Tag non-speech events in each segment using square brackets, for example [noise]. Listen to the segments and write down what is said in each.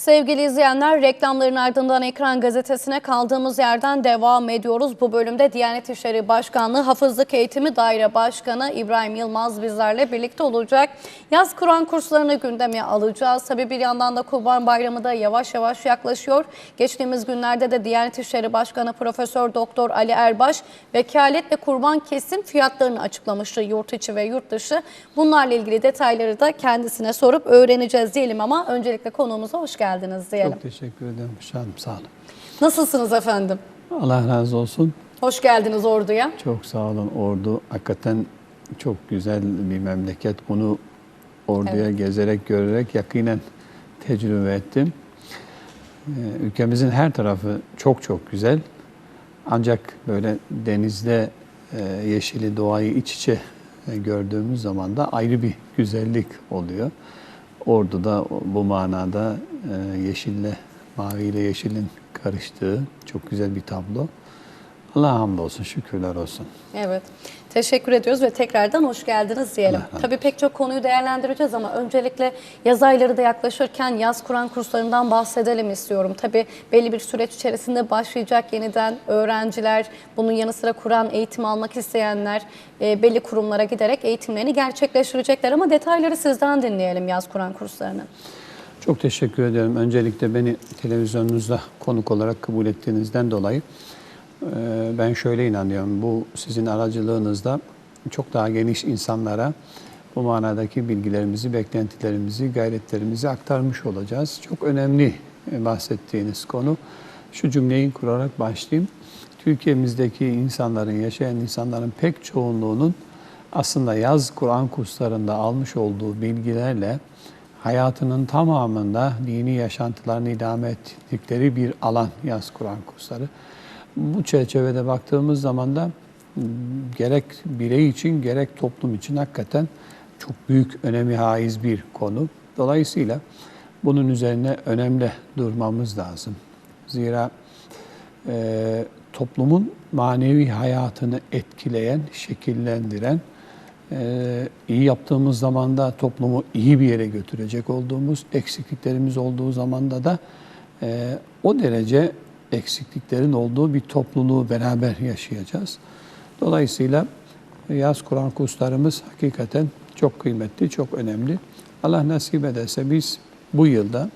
Sevgili izleyenler, reklamların ardından Ekran Gazetesi'ne kaldığımız yerden devam ediyoruz. Bu bölümde Diyanet İşleri Başkanlığı Hafızlık Eğitimi Daire Başkanı İbrahim Yılmaz bizlerle birlikte olacak. Yaz Kur'an kurslarını gündeme alacağız. Tabii bir yandan da Kurban Bayramı da yavaş yavaş yaklaşıyor. Geçtiğimiz günlerde de Diyanet İşleri Başkanı Profesör Doktor Ali Erbaş vekalet ve kurban kesim fiyatlarını açıklamıştı yurt içi ve yurt dışı. Bunlarla ilgili detayları da kendisine sorup öğreneceğiz diyelim ama öncelikle konuğumuza hoş geldiniz diyelim. Çok teşekkür ederim Şahanım sağ olun. Nasılsınız efendim? Allah razı olsun. Hoş geldiniz orduya. Çok sağ olun. Ordu hakikaten çok güzel bir memleket. Bunu orduya gezerek görerek yakinen tecrübe ettim. Ee, Ülkemizin her tarafı çok çok güzel. Ancak böyle denizde e, yeşili doğayı iç içe e, gördüğümüz zaman da ayrı bir güzellik oluyor. Ordu'da bu manada e, yeşille, maviyle yeşilin karıştığı çok güzel bir tablo. Allah'a hamdolsun, şükürler olsun. Evet. Teşekkür ediyoruz ve tekrardan hoş geldiniz diyelim. Allah Tabii pek çok konuyu değerlendireceğiz ama öncelikle yaz ayları da yaklaşırken yaz Kur'an kurslarından bahsedelim istiyorum. Tabii belli bir süreç içerisinde başlayacak yeniden öğrenciler, bunun yanı sıra Kur'an eğitimi almak isteyenler e, belli kurumlara giderek eğitimlerini gerçekleştirecekler ama detayları sizden dinleyelim yaz Kur'an kurslarını. Çok teşekkür ederim. Öncelikle beni televizyonunuzda konuk olarak kabul ettiğinizden dolayı ben şöyle inanıyorum. Bu sizin aracılığınızda çok daha geniş insanlara bu manadaki bilgilerimizi, beklentilerimizi, gayretlerimizi aktarmış olacağız. Çok önemli bahsettiğiniz konu. Şu cümleyi kurarak başlayayım. Türkiye'mizdeki insanların, yaşayan insanların pek çoğunluğunun aslında yaz Kur'an kurslarında almış olduğu bilgilerle hayatının tamamında dini yaşantılarını idame ettikleri bir alan yaz Kur'an kursları. Bu çerçevede baktığımız zaman da gerek birey için gerek toplum için hakikaten çok büyük önemi haiz bir konu. Dolayısıyla bunun üzerine önemli durmamız lazım. Zira e, toplumun manevi hayatını etkileyen, şekillendiren, e, iyi yaptığımız zaman da toplumu iyi bir yere götürecek olduğumuz, eksikliklerimiz olduğu zamanda da e, o derece eksikliklerin olduğu bir topluluğu beraber yaşayacağız. Dolayısıyla yaz Kur'an kurslarımız hakikaten çok kıymetli, çok önemli. Allah nasip ederse biz bu yılda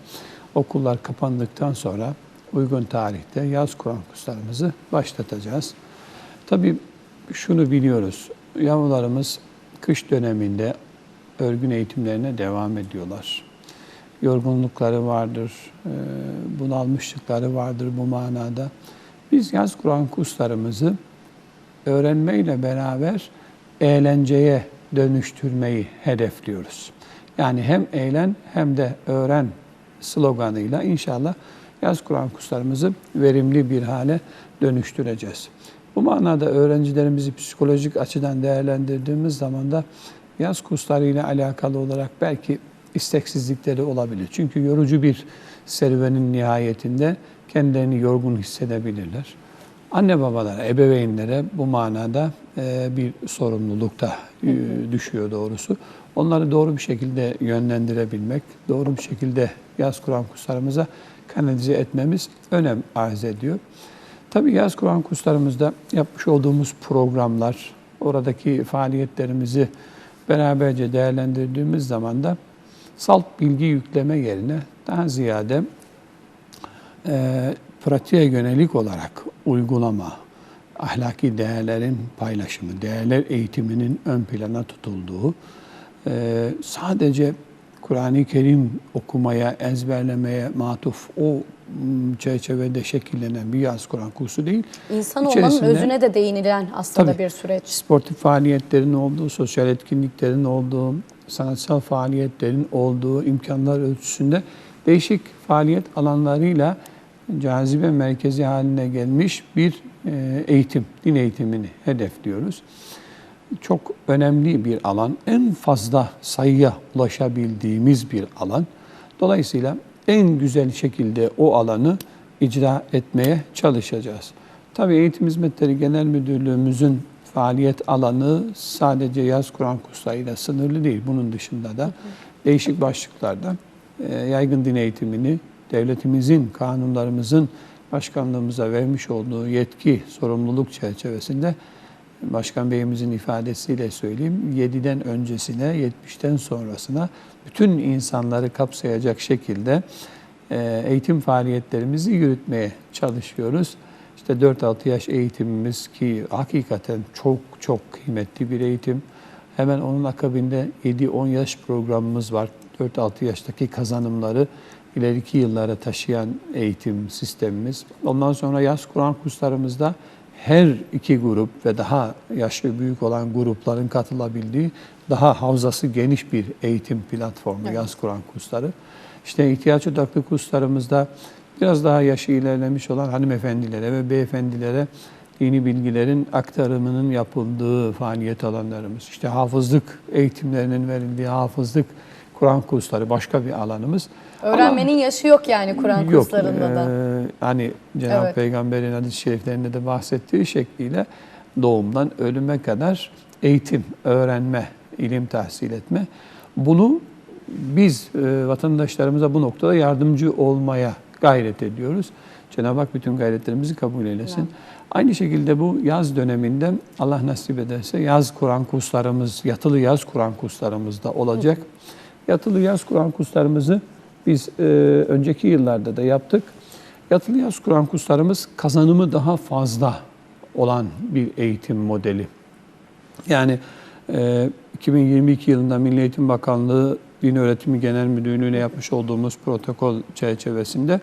okullar kapandıktan sonra uygun tarihte yaz Kur'an kurslarımızı başlatacağız. Tabii şunu biliyoruz. Yavrularımız kış döneminde örgün eğitimlerine devam ediyorlar. Yorgunlukları vardır, e, bunalmışlıkları vardır bu manada. Biz yaz Kur'an kurslarımızı öğrenmeyle beraber eğlenceye dönüştürmeyi hedefliyoruz. Yani hem eğlen hem de öğren sloganıyla inşallah yaz Kur'an kurslarımızı verimli bir hale dönüştüreceğiz. Bu manada öğrencilerimizi psikolojik açıdan değerlendirdiğimiz zaman da yaz kurslarıyla alakalı olarak belki isteksizlikleri olabilir. Çünkü yorucu bir serüvenin nihayetinde kendilerini yorgun hissedebilirler. Anne babalara, ebeveynlere bu manada e, bir sorumluluk da e, düşüyor doğrusu. Onları doğru bir şekilde yönlendirebilmek, doğru bir şekilde yaz Kur'an kurslarımıza kanalize etmemiz önem arz ediyor. Tabii yaz Kur'an kurslarımızda yapmış olduğumuz programlar, oradaki faaliyetlerimizi beraberce değerlendirdiğimiz zaman da salt bilgi yükleme yerine daha ziyade e, pratiğe yönelik olarak uygulama, ahlaki değerlerin paylaşımı, değerler eğitiminin ön plana tutulduğu, e, sadece Kur'an-ı Kerim okumaya, ezberlemeye matuf o çerçevede şekillenen bir yaz Kur'an kursu değil. İnsan olmanın özüne de değinilen aslında Tabii. bir süreç. sportif faaliyetlerin olduğu, sosyal etkinliklerin olduğu, sanatsal faaliyetlerin olduğu imkanlar ölçüsünde değişik faaliyet alanlarıyla cazibe merkezi haline gelmiş bir e, eğitim, din eğitimini hedefliyoruz. Çok önemli bir alan, en fazla sayıya ulaşabildiğimiz bir alan. Dolayısıyla en güzel şekilde o alanı icra etmeye çalışacağız. Tabii Eğitim Hizmetleri Genel Müdürlüğümüzün faaliyet alanı sadece yaz Kur'an kurslarıyla sınırlı değil. Bunun dışında da değişik başlıklarda e, yaygın din eğitimini devletimizin, kanunlarımızın başkanlığımıza vermiş olduğu yetki, sorumluluk çerçevesinde Başkan Beyimizin ifadesiyle söyleyeyim, 7'den öncesine, 70'ten sonrasına bütün insanları kapsayacak şekilde e, eğitim faaliyetlerimizi yürütmeye çalışıyoruz. İşte 4-6 yaş eğitimimiz ki hakikaten çok çok kıymetli bir eğitim. Hemen onun akabinde 7-10 yaş programımız var. 4-6 yaştaki kazanımları ileriki yıllara taşıyan eğitim sistemimiz. Ondan sonra yaz Kur'an kurslarımızda her iki grup ve daha yaşlı büyük olan grupların katılabildiği daha havzası geniş bir eğitim platformu yaz Kur'an kursları. İşte ihtiyaç odaklı kurslarımızda biraz daha yaşı ilerlemiş olan hanımefendilere ve beyefendilere dini bilgilerin aktarımının yapıldığı faaliyet alanlarımız. İşte hafızlık eğitimlerinin verildiği hafızlık Kur'an kursları başka bir alanımız. Öğrenmenin yaşı yok yani Kur'an kurslarında da. e, hani Cenab-ı Evet. Peygamber'in hadis-i şeriflerinde de bahsettiği şekliyle doğumdan ölüme kadar eğitim, öğrenme, ilim tahsil etme. Bunu biz e, vatandaşlarımıza bu noktada yardımcı olmaya gayret ediyoruz. Cenab-ı Hak bütün gayretlerimizi kabul eylesin. Aynı şekilde bu yaz döneminde Allah nasip ederse yaz Kur'an kurslarımız, yatılı yaz Kur'an kurslarımız da olacak. Yatılı yaz Kur'an kurslarımızı biz e, önceki yıllarda da yaptık. Yatılı yaz Kur'an kurslarımız kazanımı daha fazla olan bir eğitim modeli. Yani e, 2022 yılında Milli Eğitim Bakanlığı Din Öğretimi Genel Müdürlüğü'ne yapmış olduğumuz protokol çerçevesinde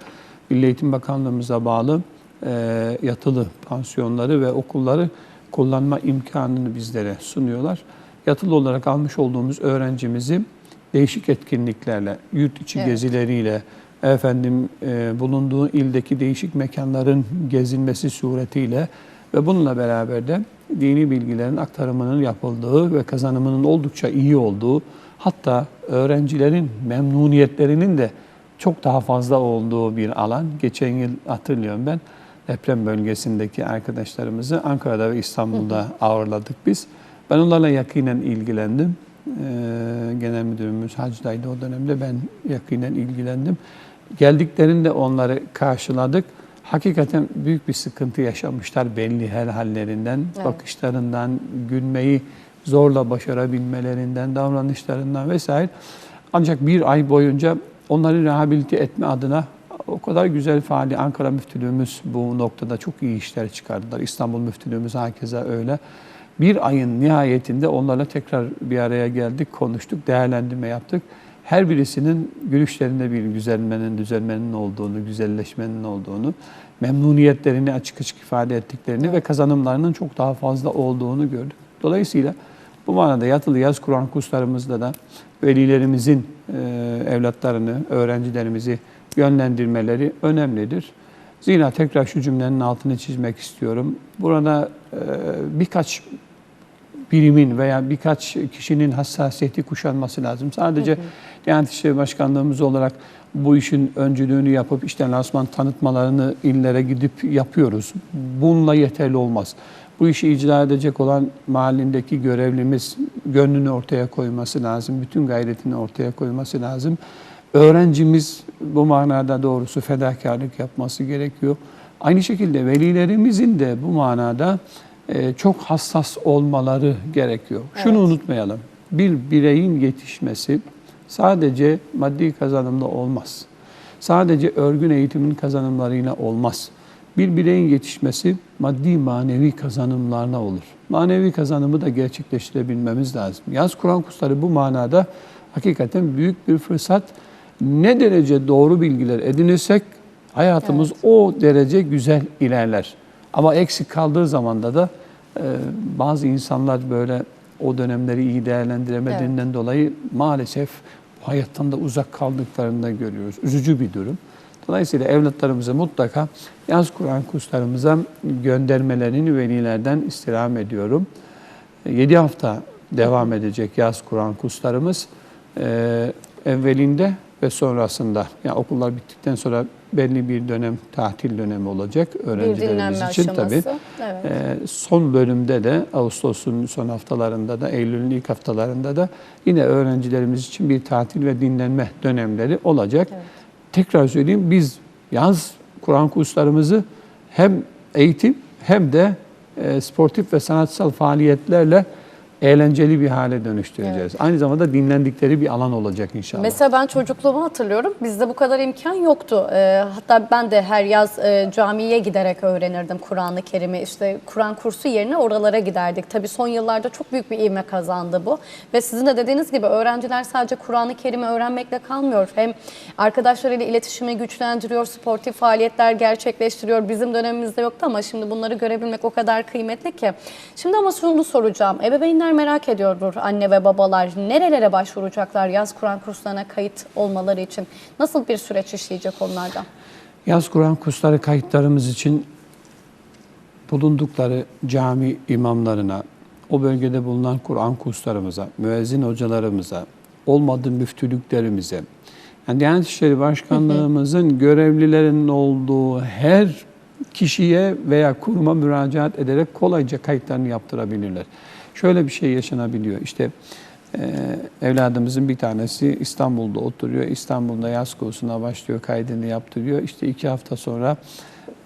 Milli Eğitim Bakanlığımıza bağlı e, yatılı pansiyonları ve okulları kullanma imkanını bizlere sunuyorlar. Yatılı olarak almış olduğumuz öğrencimizi değişik etkinliklerle, yurt içi Evet. gezileriyle, efendim e, bulunduğu ildeki değişik mekanların gezilmesi suretiyle ve bununla beraber de dini bilgilerin aktarımının yapıldığı ve kazanımının oldukça iyi olduğu, hatta öğrencilerin memnuniyetlerinin de çok daha fazla olduğu bir alan. Geçen yıl hatırlıyorum ben deprem bölgesindeki arkadaşlarımızı Ankara'da ve İstanbul'da ağırladık biz. Ben onlarla yakinen ilgilendim. Ee, Genel Müdürümüz Hacı'daydı o dönemde ben yakinen ilgilendim. Geldiklerinde onları karşıladık. Hakikaten büyük bir sıkıntı yaşamışlar belli her hallerinden, Evet. bakışlarından, gülmeyi zorla başarabilmelerinden, davranışlarından vesaire. Ancak bir ay boyunca onları rehabilite etme adına o kadar güzel faali Ankara Müftülüğümüz bu noktada çok iyi işler çıkardılar. İstanbul Müftülüğümüz hakeza öyle. Bir ayın nihayetinde onlarla tekrar bir araya geldik, konuştuk, değerlendirme yaptık. Her birisinin gülüşlerinde bir güzelmenin, düzelmenin olduğunu, güzelleşmenin olduğunu, memnuniyetlerini açık açık ifade ettiklerini ve kazanımlarının çok daha fazla olduğunu gördük. Dolayısıyla bu manada yatılı yaz Kur'an kurslarımızda da velilerimizin e, evlatlarını, öğrencilerimizi yönlendirmeleri önemlidir. Zira tekrar şu cümlenin altını çizmek istiyorum. Burada e, birkaç birimin veya birkaç kişinin hassasiyeti kuşanması lazım. Sadece Diyanet İşleri Başkanlığımız olarak bu işin öncülüğünü yapıp işte lansman tanıtmalarını illere gidip yapıyoruz. Bununla yeterli olmaz. Bu işi icra edecek olan mahallindeki görevlimiz gönlünü ortaya koyması lazım. Bütün gayretini ortaya koyması lazım. Öğrencimiz bu manada doğrusu fedakarlık yapması gerekiyor. Aynı şekilde velilerimizin de bu manada çok hassas olmaları gerekiyor. Şunu Evet. unutmayalım. Bir bireyin yetişmesi sadece maddi kazanımla olmaz. Sadece örgün eğitimin kazanımlarıyla olmaz. Bir bireyin yetişmesi maddi manevi kazanımlarla olur. Manevi kazanımı da gerçekleştirebilmemiz lazım. Yaz Kur'an kursları bu manada hakikaten büyük bir fırsat. Ne derece doğru bilgiler edinirsek hayatımız o derece güzel ilerler. Ama eksik kaldığı zamanda da e, bazı insanlar böyle o dönemleri iyi değerlendiremediğinden dolayı maalesef hayattan da uzak kaldıklarını da görüyoruz. Üzücü bir durum. Dolayısıyla evlatlarımızı mutlaka yaz Kur'an kurslarımıza göndermelerini velilerden istirham ediyorum. 7 hafta devam edecek yaz Kur'an kurslarımız. Ee, evvelinde ve sonrasında, yani okullar bittikten sonra belli bir dönem tatil dönemi olacak öğrencilerimiz için tabii. Evet. Son bölümde de Ağustos'un son haftalarında da Eylül'ün ilk haftalarında da yine öğrencilerimiz için bir tatil ve dinlenme dönemleri olacak. Tekrar söyleyeyim biz yaz Kur'an kurslarımızı hem eğitim hem de e, sportif ve sanatsal faaliyetlerle eğlenceli bir hale dönüştüreceğiz. Aynı zamanda dinlendikleri bir alan olacak inşallah. Mesela ben çocukluğumu hatırlıyorum. Bizde bu kadar imkan yoktu. Ee, hatta ben de her yaz e, camiye giderek öğrenirdim Kur'an-ı Kerim'i. İşte Kur'an kursu yerine oralara giderdik. Tabii son yıllarda çok büyük bir ivme kazandı bu. Ve sizin de dediğiniz gibi öğrenciler sadece Kur'an-ı Kerim'i öğrenmekle kalmıyor. Hem arkadaşlarıyla iletişimi güçlendiriyor, sportif faaliyetler gerçekleştiriyor. Bizim dönemimizde yoktu ama şimdi bunları görebilmek o kadar kıymetli ki. Şimdi ama şunu soracağım. Ebeveynler merak ediyordur anne ve babalar. Nerelere başvuracaklar yaz Kur'an kurslarına kayıt olmaları için? Nasıl bir süreç işleyecek onlarda? Yaz Kur'an kursları kayıtlarımız için bulundukları cami imamlarına, o bölgede bulunan Kur'an kurslarımıza, müezzin hocalarımıza, olmadı müftülüklerimize, yani Diyanet İşleri Başkanlığımızın görevlilerinin olduğu her kişiye veya kuruma müracaat ederek kolayca kayıtlarını yaptırabilirler. Şöyle bir şey yaşanabiliyor. İşte e, evladımızın bir tanesi İstanbul'da oturuyor. İstanbul'da yaz kursuna başlıyor, kaydını yaptırıyor. İşte iki hafta sonra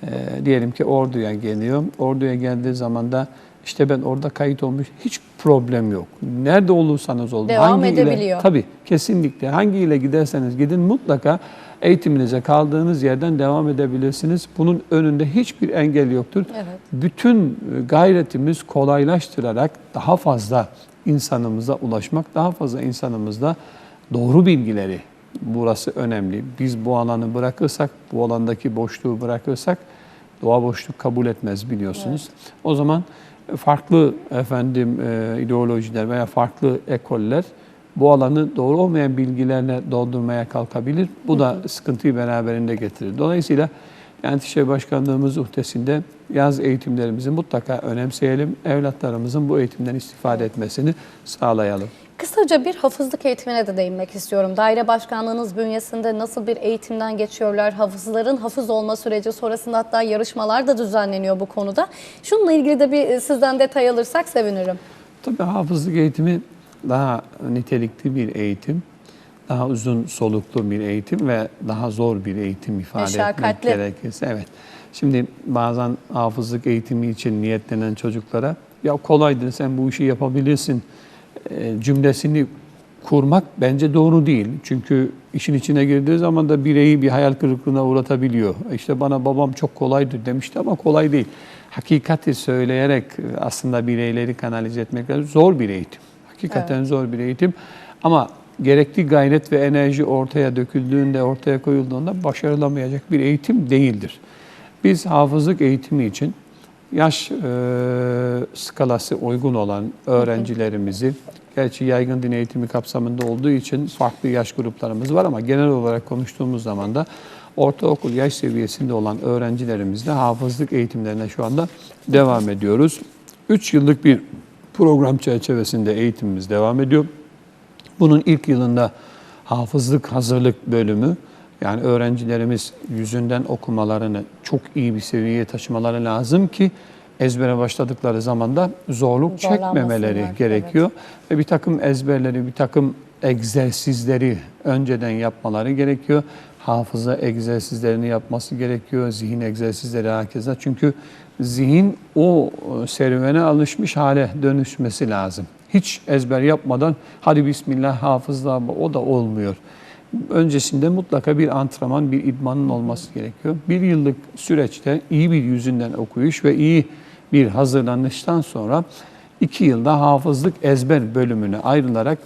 e, diyelim ki Ordu'ya geliyor. Ordu'ya geldiği zaman da işte ben orada kayıt olmuş hiç problem yok. Nerede olursanız olun. Devam hangi ile- edebiliyor. tabii kesinlikle. Hangi ile giderseniz gidin mutlaka eğitiminize kaldığınız yerden devam edebilirsiniz. Bunun önünde hiçbir engel yoktur. Evet. Bütün gayretimiz kolaylaştırarak daha fazla insanımıza ulaşmak, daha fazla insanımızda doğru bilgileri burası önemli. Biz bu alanı bırakırsak, bu alandaki boşluğu bırakırsak doğa boşluk kabul etmez biliyorsunuz. O zaman farklı efendim e, ideolojiler veya farklı ekoller bu alanı doğru olmayan bilgilerle doldurmaya kalkabilir. Bu da sıkıntıyı beraberinde getirir. Dolayısıyla Diyanet İşleri Başkanlığımız uhdesinde yaz eğitimlerimizi mutlaka önemseyelim. Evlatlarımızın bu eğitimden istifade etmesini sağlayalım. Kısaca bir hafızlık eğitimine de değinmek istiyorum. Daire başkanlığınız bünyesinde nasıl bir eğitimden geçiyorlar? Hafızların hafız olma süreci sonrasında hatta yarışmalar da düzenleniyor bu konuda. Şununla ilgili de bir sizden detay alırsak sevinirim. Tabii hafızlık eğitimi daha nitelikli bir eğitim, daha uzun soluklu bir eğitim ve daha zor bir eğitim ifade etmek gerekirse. Evet. Şimdi bazen hafızlık eğitimi için niyetlenen çocuklara ya kolaydır sen bu işi yapabilirsin e, cümlesini kurmak bence doğru değil. Çünkü işin içine girdiği zaman da bireyi bir hayal kırıklığına uğratabiliyor. İşte bana babam çok kolaydı demişti ama kolay değil. Hakikati söyleyerek e, aslında bireyleri kanalize etmek lazım. Zor bir eğitim. Hakikaten zor bir eğitim. Ama gerekli gayret ve enerji ortaya döküldüğünde, ortaya koyulduğunda başarılamayacak bir eğitim değildir. Biz hafızlık eğitimi için yaş e, skalası uygun olan öğrencilerimizi, gerçi yaygın din eğitimi kapsamında olduğu için farklı yaş gruplarımız var ama genel olarak konuştuğumuz zaman da ortaokul yaş seviyesinde olan öğrencilerimizle hafızlık eğitimlerine şu anda devam ediyoruz. 3 yıllık bir program çerçevesinde eğitimimiz devam ediyor. Bunun ilk yılında hafızlık hazırlık bölümü yani öğrencilerimiz yüzünden okumalarını çok iyi bir seviyeye taşımaları lazım ki ezbere başladıkları zaman da zorluk çekmemeleri gerekiyor. Ve bir takım ezberleri, bir takım egzersizleri önceden yapmaları gerekiyor. Hafıza egzersizlerini yapması gerekiyor, zihin egzersizleri herkese. Çünkü zihin o e, serüvene alışmış hale dönüşmesi lazım. Hiç ezber yapmadan hadi bismillah hafızla o da olmuyor. Öncesinde mutlaka bir antrenman, bir idmanın olması gerekiyor. Bir yıllık süreçte iyi bir yüzünden okuyuş ve iyi bir hazırlanıştan sonra iki yılda hafızlık ezber bölümüne ayrılarak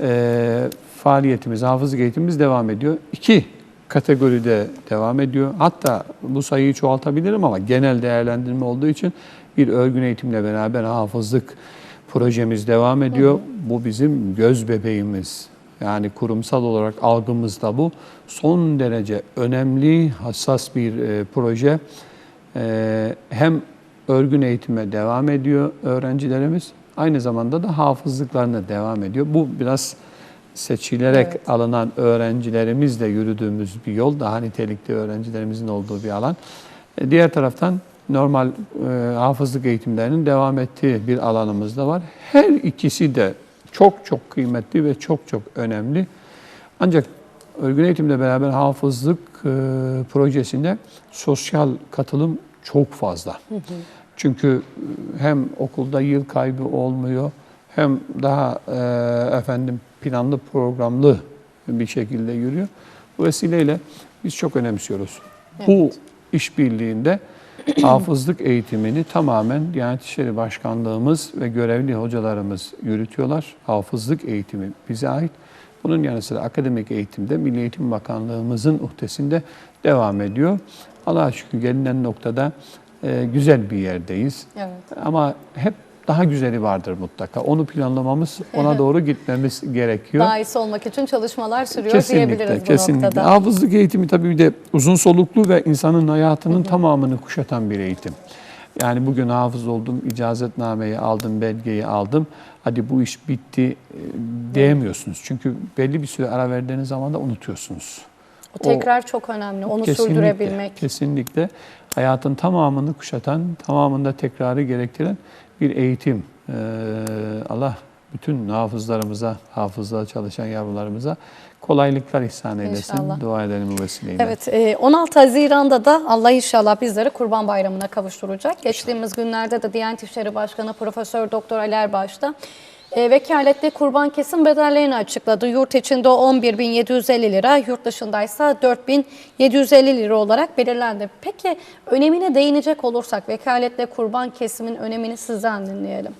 e, faaliyetimiz, hafızlık eğitimimiz devam ediyor. İki kategoride devam ediyor. Hatta bu sayıyı çoğaltabilirim ama genel değerlendirme olduğu için bir örgün eğitimle beraber hafızlık projemiz devam ediyor. Bu bizim göz bebeğimiz. Yani kurumsal olarak algımızda bu son derece önemli, hassas bir e, proje. E, hem örgün eğitime devam ediyor öğrencilerimiz, aynı zamanda da hafızlıklarına devam ediyor. Bu biraz seçilerek Evet. alınan öğrencilerimizle yürüdüğümüz bir yol, daha nitelikli öğrencilerimizin olduğu bir alan. E, Diğer taraftan normal e, hafızlık eğitimlerinin devam ettiği bir alanımız da var. Her ikisi de çok çok kıymetli ve çok çok önemli. Ancak örgün eğitimle beraber hafızlık e, projesinde sosyal katılım çok fazla. Çünkü e, hem okulda yıl kaybı olmuyor, hem daha e, efendim planlı programlı bir şekilde yürüyor. Bu vesileyle biz çok önemsiyoruz. Bu işbirliğinde [clears throat] hafızlık eğitimini tamamen Diyanet İşleri Başkanlığımız ve görevli hocalarımız yürütüyorlar. Hafızlık eğitimi bize ait. Bunun yanı sıra akademik eğitimde Milli Eğitim Bakanlığımızın uhdesinde devam ediyor. Allah'a şükür gelinen noktada e, güzel bir yerdeyiz. Evet. Ama hep daha güzeli vardır mutlaka. Onu planlamamız, ona doğru gitmemiz gerekiyor. Daha iyisi olmak için çalışmalar sürüyor Kesinlikle, diyebiliriz bu kesinlikle. noktada. Hafızlık eğitimi tabii bir de uzun soluklu ve insanın hayatının tamamını kuşatan bir eğitim. Yani bugün hafız oldum, icazetnameyi aldım, belgeyi aldım. Hadi bu iş bitti e, diyemiyorsunuz. Çünkü belli bir süre ara verdiğiniz zaman da unutuyorsunuz. O tekrar çok önemli. Onu Kesinlikle, sürdürebilmek. Kesinlikle hayatın tamamını kuşatan, tamamında tekrarı gerektiren bir eğitim. Ee, Allah bütün hafızlarımıza, hafızlığa çalışan yavrularımıza kolaylıklar ihsan eylesin. İnşallah. Dua edelim bu vesileyle. Evet, e, 16 Haziran'da da Allah inşallah bizleri Kurban Bayramı'na kavuşturacak. Geçtiğimiz günlerde de Diyanet İşleri Başkanı Profesör Doktor Ali Erbaş da e, vekaletli kurban kesim bedellerini açıkladı. Yurt içinde 11.750 lira, yurt dışındaysa 4.750 lira olarak belirlendi. Peki önemine değinecek olursak vekaletli kurban kesimin önemini sizden dinleyelim.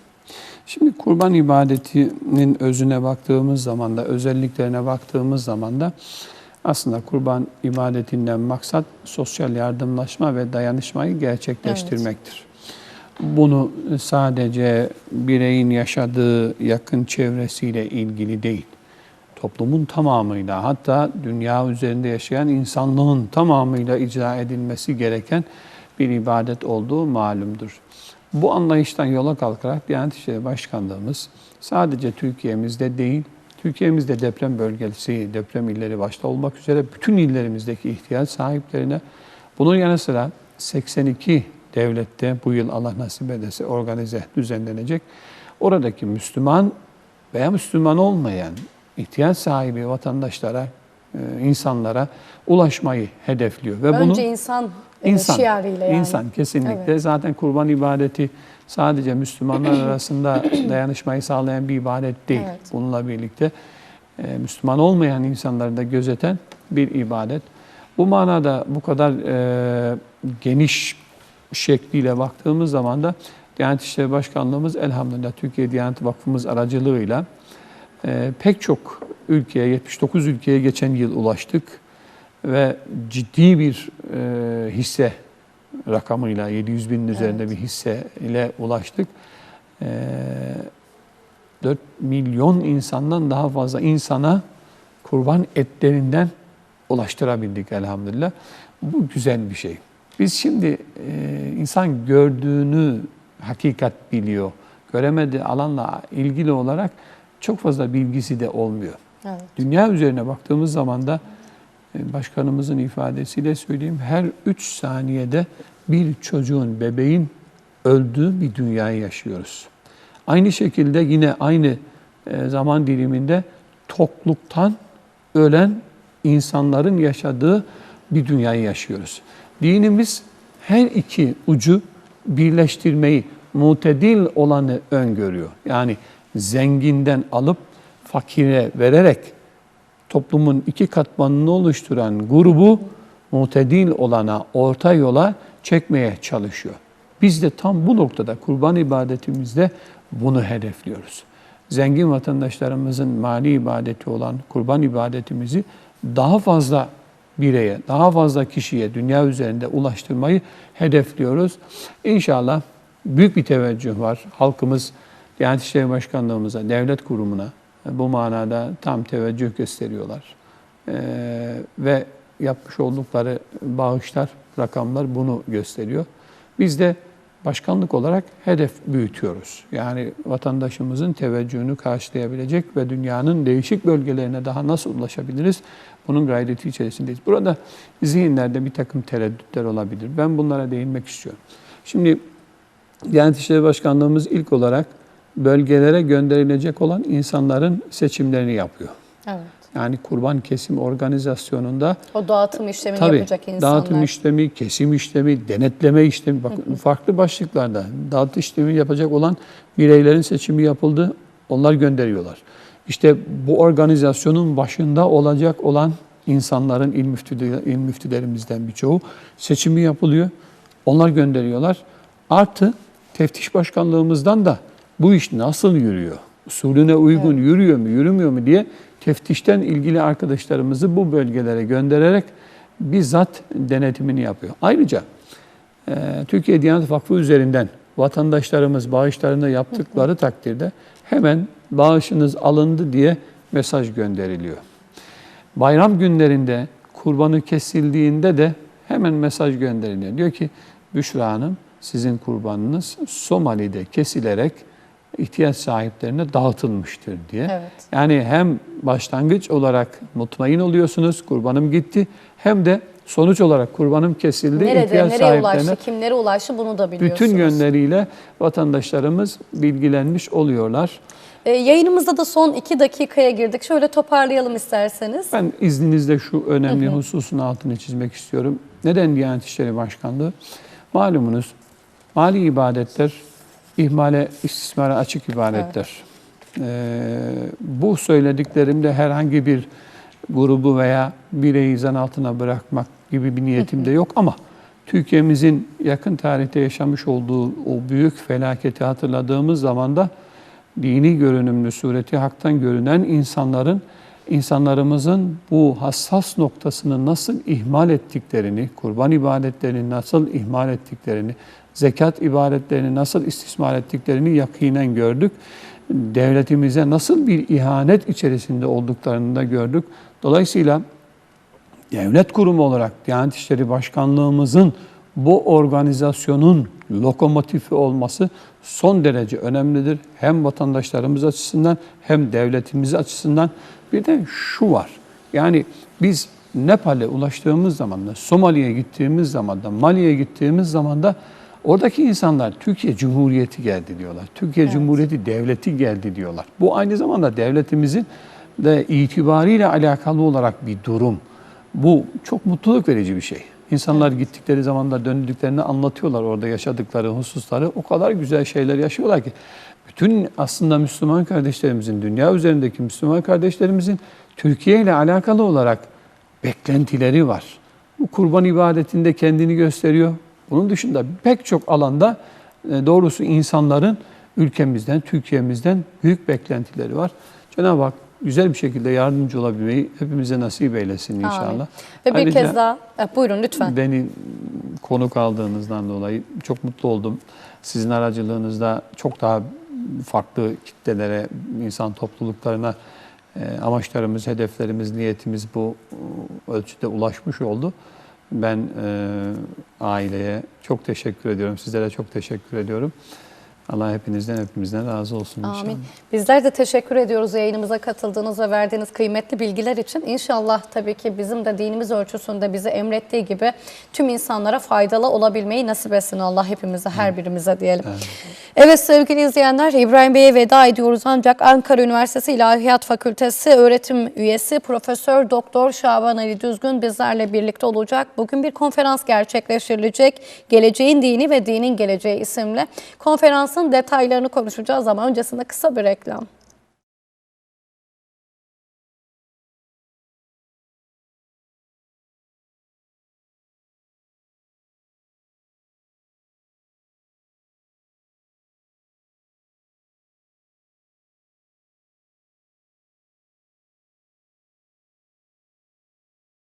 Şimdi kurban ibadetinin özüne baktığımız zaman da, özelliklerine baktığımız zaman da aslında kurban ibadetinden maksat sosyal yardımlaşma ve dayanışmayı gerçekleştirmektir. Bunu sadece bireyin yaşadığı yakın çevresiyle ilgili değil, toplumun tamamıyla hatta dünya üzerinde yaşayan insanlığın tamamıyla icra edilmesi gereken bir ibadet olduğu malumdur. Bu anlayıştan yola kalkarak Diyanet İşleri Başkanlığımız sadece Türkiye'mizde değil, Türkiye'mizde deprem bölgesi, deprem illeri başta olmak üzere bütün illerimizdeki ihtiyaç sahiplerine bunun yanı sıra 82 devlette bu yıl Allah nasip ederse organize, düzenlenecek. Oradaki Müslüman veya Müslüman olmayan ihtiyaç sahibi vatandaşlara, e, insanlara ulaşmayı hedefliyor. Ve bunu Önce insan, e, İnsan, şiarıyla yani. insan kesinlikle. Evet. Zaten kurban ibadeti sadece Müslümanlar [clears throat] arasında dayanışmayı sağlayan bir ibadet değil. Evet. Bununla birlikte e, Müslüman olmayan insanları da gözeten bir ibadet. Bu manada bu kadar e, geniş şekliyle baktığımız zaman da Diyanet İşleri Başkanlığımız elhamdülillah Türkiye Diyanet Vakfımız aracılığıyla e, pek çok ülkeye, 79 ülkeye geçen yıl ulaştık ve ciddi bir e, hisse rakamıyla 700 binin üzerinde bir hisse ile ulaştık. E, 4 milyon insandan daha fazla insana kurban etlerinden ulaştırabildik elhamdülillah. Bu güzel bir şey. Biz şimdi e, insan gördüğünü hakikat biliyor. Göremediği alanla ilgili olarak çok fazla bilgisi de olmuyor. Evet. Dünya üzerine baktığımız zaman da e, başkanımızın ifadesiyle söyleyeyim her 3 saniyede bir çocuğun, bebeğin öldüğü bir dünyayı yaşıyoruz. Aynı şekilde yine aynı e, zaman diliminde tokluktan ölen insanların yaşadığı bir dünyayı yaşıyoruz. Dinimiz her iki ucu birleştirmeyi, mutedil olanı öngörüyor. Yani zenginden alıp fakire vererek toplumun iki katmanını oluşturan grubu mutedil olana, orta yola çekmeye çalışıyor. Biz de tam bu noktada kurban ibadetimizde bunu hedefliyoruz. Zengin vatandaşlarımızın mali ibadeti olan kurban ibadetimizi daha fazla bireye, daha fazla kişiye dünya üzerinde ulaştırmayı hedefliyoruz. İnşallah büyük bir teveccüh var. Halkımız Diyanet İşleri Başkanlığımıza, devlet kurumuna, bu manada tam teveccüh gösteriyorlar. Ee, ve yapmış oldukları bağışlar, rakamlar bunu gösteriyor. Biz de başkanlık olarak hedef büyütüyoruz. Yani vatandaşımızın teveccühünü karşılayabilecek ve dünyanın değişik bölgelerine daha nasıl ulaşabiliriz? Bunun gayreti içerisindeyiz. Burada zihinlerde bir takım tereddütler olabilir. Ben bunlara değinmek istiyorum. Şimdi Diyanet İşleri Başkanlığımız ilk olarak bölgelere gönderilecek olan insanların seçimlerini yapıyor. Evet. Yani kurban kesim organizasyonunda O dağıtım işlemini Tabii yapacak insanlar. dağıtım işlemi, kesim işlemi, denetleme işlemi, bakın farklı başlıklarda dağıtım işlemi yapacak olan bireylerin seçimi yapıldı, onlar gönderiyorlar. İşte bu organizasyonun başında olacak olan insanların il, müftüde, il müftülerimizden birçoğu seçimi yapılıyor, onlar gönderiyorlar. Artı teftiş başkanlığımızdan da bu iş nasıl yürüyor, usulüne uygun yürüyor mu, yürümüyor mu diye teftişten ilgili arkadaşlarımızı bu bölgelere göndererek bizzat denetimini yapıyor. Ayrıca Türkiye Diyanet Vakfı üzerinden vatandaşlarımız bağışlarını yaptıkları takdirde hemen bağışınız alındı diye mesaj gönderiliyor. Bayram günlerinde kurbanı kesildiğinde de hemen mesaj gönderiliyor. Diyor ki Büşra Hanım sizin kurbanınız Somali'de kesilerek ihtiyaç sahiplerine dağıtılmıştır diye. Evet. Yani hem başlangıç olarak mutmain oluyorsunuz, kurbanım gitti, hem de sonuç olarak kurbanım kesildi, Nerede, ihtiyaç nereye sahiplerine ulaştı, kimlere ulaştı bunu da biliyorsunuz. bütün yönleriyle vatandaşlarımız bilgilenmiş oluyorlar. Ee, yayınımızda da son iki dakikaya girdik. Şöyle toparlayalım isterseniz. Ben izninizle şu önemli hususun altını çizmek istiyorum. Neden Diyanet İşleri Başkanlığı? Malumunuz mali ibadetler ihmale, istismara açık ibadetler. Ee, bu söylediklerimde herhangi bir grubu veya bireyi zan altına bırakmak gibi bir niyetim de yok ama Türkiye'mizin yakın tarihte yaşamış olduğu o büyük felaketi hatırladığımız zaman da dini görünümlü sureti haktan görünen insanların insanlarımızın bu hassas noktasını nasıl ihmal ettiklerini, kurban ibadetlerini nasıl ihmal ettiklerini, zekat ibadetlerini nasıl istismar ettiklerini yakinen gördük. Devletimize nasıl bir ihanet içerisinde olduklarını da gördük. Dolayısıyla devlet kurumu olarak Diyanet İşleri Başkanlığımızın bu organizasyonun lokomotifi olması son derece önemlidir. Hem vatandaşlarımız açısından hem devletimiz açısından. Bir de şu var. Yani biz Nepal'e ulaştığımız zaman da, Somali'ye gittiğimiz zaman da, Mali'ye gittiğimiz zaman da oradaki insanlar Türkiye Cumhuriyeti geldi diyorlar. Türkiye Cumhuriyeti devleti geldi diyorlar. Bu aynı zamanda devletimizin de itibariyle alakalı olarak bir durum. Bu çok mutluluk verici bir şey. İnsanlar gittikleri zaman da döndüklerini anlatıyorlar orada yaşadıkları hususları. O kadar güzel şeyler yaşıyorlar ki. Bütün aslında Müslüman kardeşlerimizin, dünya üzerindeki Müslüman kardeşlerimizin Türkiye ile alakalı olarak beklentileri var. Bu kurban ibadetinde kendini gösteriyor. Bunun dışında pek çok alanda e, doğrusu insanların ülkemizden, Türkiye'mizden büyük beklentileri var. Cenab-ı Hak güzel bir şekilde yardımcı olabilmeyi hepimize nasip eylesin inşallah. Amin. Ve bir Ayrıca kez daha, e, buyurun lütfen. Beni konuk aldığınızdan dolayı çok mutlu oldum. Sizin aracılığınızda çok daha farklı kitlelere, insan topluluklarına e, amaçlarımız, hedeflerimiz, niyetimiz bu e, ölçüde ulaşmış oldu. Ben e, aileye çok teşekkür ediyorum. Sizlere çok teşekkür ediyorum. Allah hepinizden, hepimizden razı olsun inşallah. Amin. Bizler de teşekkür ediyoruz yayınımıza katıldığınız ve verdiğiniz kıymetli bilgiler için. İnşallah tabii ki bizim de dinimiz ölçüsünde bize emrettiği gibi tüm insanlara faydalı olabilmeyi nasip etsin Allah hepimize, her birimize diyelim. Evet sevgili izleyenler İbrahim Bey'e veda ediyoruz ancak Ankara Üniversitesi İlahiyat Fakültesi öğretim üyesi Profesör Doktor Şaban Ali Düzgün bizlerle birlikte olacak. Bugün bir konferans gerçekleştirilecek. Geleceğin Dini ve Dinin Geleceği isimli konferansın detaylarını konuşacağız ama öncesinde kısa bir reklam.